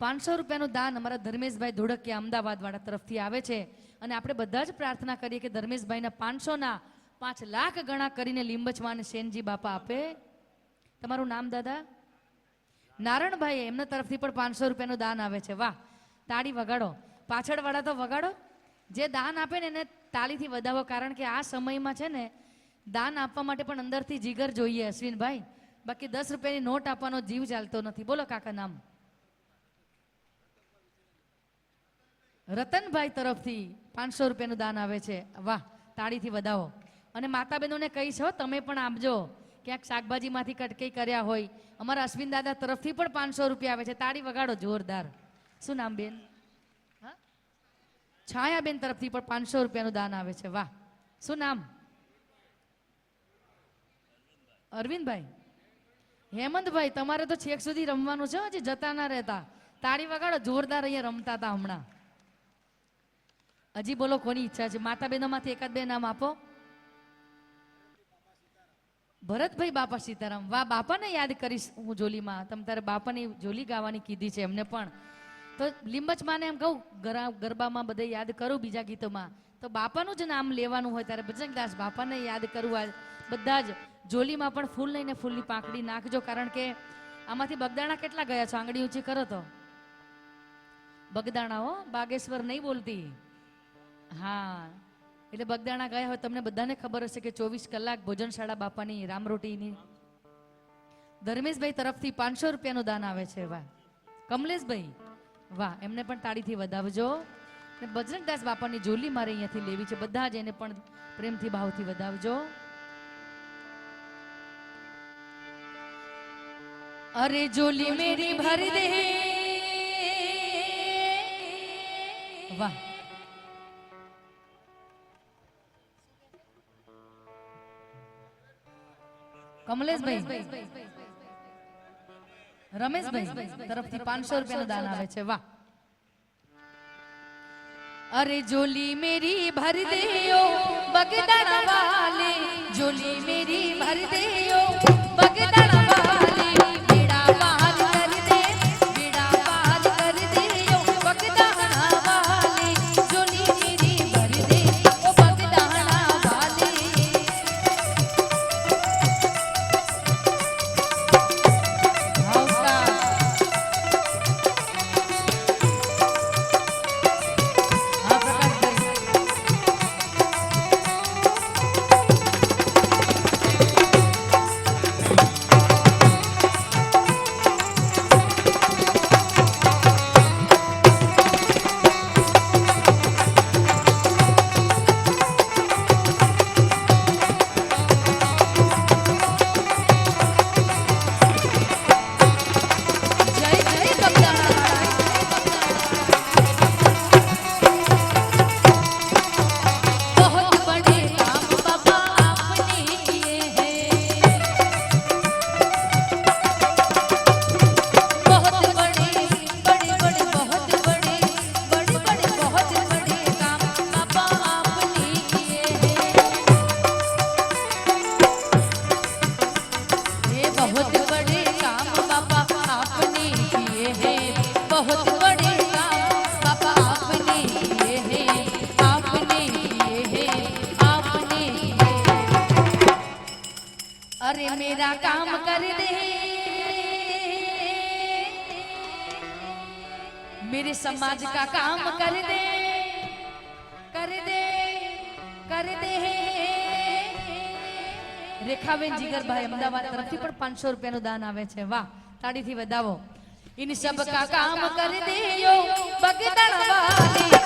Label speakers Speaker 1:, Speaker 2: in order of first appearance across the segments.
Speaker 1: પાંચસો રૂપિયાનું દાન અમારા ધર્મેશભાઈ ધોળકિયા અમદાવાદવાળા તરફથી આવે છે. અને આપણે બધા જ પ્રાર્થના કરીએ કે ધર્મેશભાઈના પાંચસોના પાંચ લાખ ગણા કરીને લીંબચવાન શેનજી બાપા આપે. તમારું નામ દાદા? નારણભાઈ એમના તરફથી પણ પાંચસો રૂપિયાનું દાન આવે છે. વાહ, તાળી વગાડો. પાછળવાળા તો વગાડો. જે દાન આપે ને એને તાળીથી વધાવો, કારણ કે આ સમયમાં છે ને, દાન આપવા માટે પણ અંદરથી જીગર જોઈએ અશ્વિનભાઈ. બાકી દસ રૂપિયાની નોટ આપવાનો જીવ ચાલતો નથી. બોલો કાકા નામ. રતનભાઈ તરફથી પાંચસો રૂપિયાનું દાન આવે છે. વાહ, તાળીથી વધાવો. અને માતા બહેનોને કહીશ હો, તમે પણ આપજો. ક્યાંક શાકભાજીમાંથી કટકી કર્યા હોય. અમારા અશ્વિન દાદા તરફથી પણ પાંચસો રૂપિયા આવે છે. તાળી વગાડો, જોરદાર. શું નામ બેન? હા? છાયાબેન તરફથી પણ પાંચસો રૂપિયાનું દાન આવે છે. વાહ. શું નામ? અરવિંદભાઈ. હેમંતભાઈ, તમારે તો છેક સુધી રમવાનું છે હજી જતા ના રહેતા. તાળી વગાડો, જોરદાર અહીંયા રમતા હતા હમણાં. હજી બોલો, કોની ઈચ્છા છે? માતા બહેનોમાંથી એકાદ બે નામ આપો. ભરતભાઈ બાપા સીતારામ. વાહ, બાપાને યાદ કરીશ હું જોલીમાં તમે તારે બાપાની જોલી ગાવાની કીધી છે એમને પણ. તો લીંબચમાને એમ કહું, ગરા, ગરબામાં બધે યાદ કરું બીજા ગીતોમાં. તો બાપાનું જ નામ લેવાનું હોય ત્યારે ભજનદાસ બાપાને યાદ કરવું બધા જ જોલીમાં પણ ફૂલ લઈને ફૂલની પાંખડી નાખજો કારણ કે આમાંથી બગદાણા કેટલા ગયા છો? આંગળી ઊંચી કરો તો. બગદાણા હો, બાગેશ્વર નહીં બોલતી. હા. એટલે બગદાણા ગયા હોય તમને બધાને ખબર હશે કે ચોવીસ કલાક ભોજનશાળા બાપાની રામરોટીની. ધર્મેશભાઈ તરફથી પાંચસો રૂપિયાનું દાન આવે છે વાહ. કમલેશભાઈ વાહ એમને પણ તાળીથી વધાવજો. ને બજરંગદાસ બાપાની જોલી મારે અહીંયાથી લેવી છે બધા જ એને પણ પ્રેમથી ભાવથી વધાવજો. અરે જોલી મેરી ભરી દે. વાહ. કમલેશભાઈ. રમેશભાઈ તરફથી પાંચસો રૂપિયાનું દાન આવે છે. વાહ. અરે જોલી મેરી ભર દેયો બગદાણા વાલે. જોલી મેરી ભર દેયો બગદાણા बहुत बड़े काम बाबा आपने किए हैं आपने किए हैं आपने किए हैं। अरे मेरा काम कर दे मेरे समाज का काम कर दे कर दे कर दे રેખાબેન જીગરભાઈ અમદાવાદ તરફથી પણ પાંચસો રૂપિયાનું દાન આવે છે વાહ તાળીથી વધાવો ઇન સબ કા કામ કર દેયો બગદાણા વાલી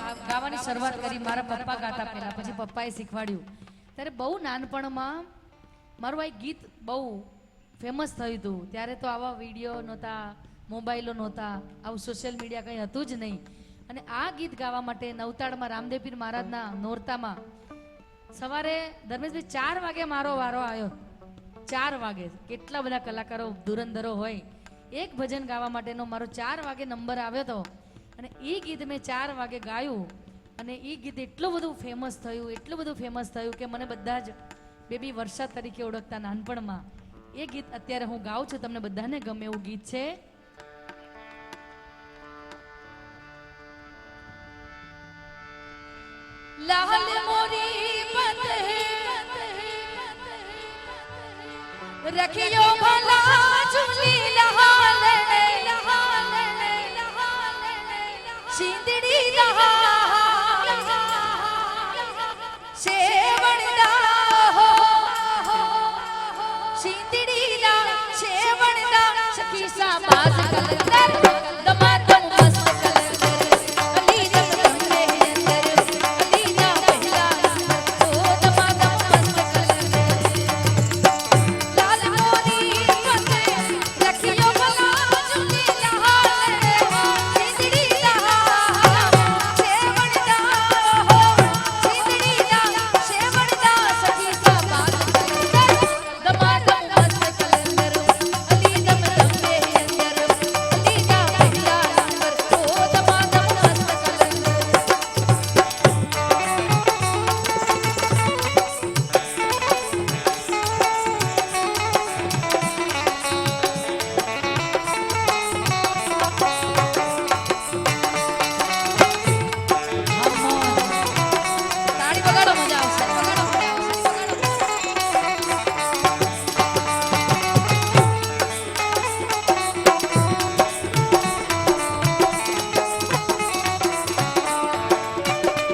Speaker 1: ગાવાની શરૂઆત કરી, મારા પપ્પા ગાતા પહેલા, પછી પપ્પાએ શીખવાડ્યું. ત્યારે બહુ નાનપણમાં મારું આ ગીત બહુ ફેમસ થયું હતું. ત્યારે તો આવા વીડિયો નહોતા, મોબાઈલો નહોતા, આવું સોશિયલ મીડિયા કંઈ હતું જ નહીં. અને આ ગીત ગાવા માટે નવતાડમાં રામદેવપીર મહારાજના નોરતામાં સવારે ધર્મેશભાઈ ચાર વાગે મારો વારો આવ્યો. ચાર વાગે. કેટલા બધા કલાકારો, ધુરંધરો હોય. એક ભજન ગાવા માટેનો મારો ચાર વાગે નંબર આવ્યો હતો. અને એ ગીત મેં ચાર વાગે ગાયું અને એ ગીત એટલું બધું ફેમસ થયું, એટલું બધું ફેમસ થયું કે મને બધા જ બેબી વર્ષા તરીકે ઓળખતા નાનપણમાં. એ ગીત અત્યારે હું ગાઉં છું, તમને બધાને ગમે એવું ગીત છે? લાલ મોરી પત રખિયો ભલા ઝૂલી લહાલ 上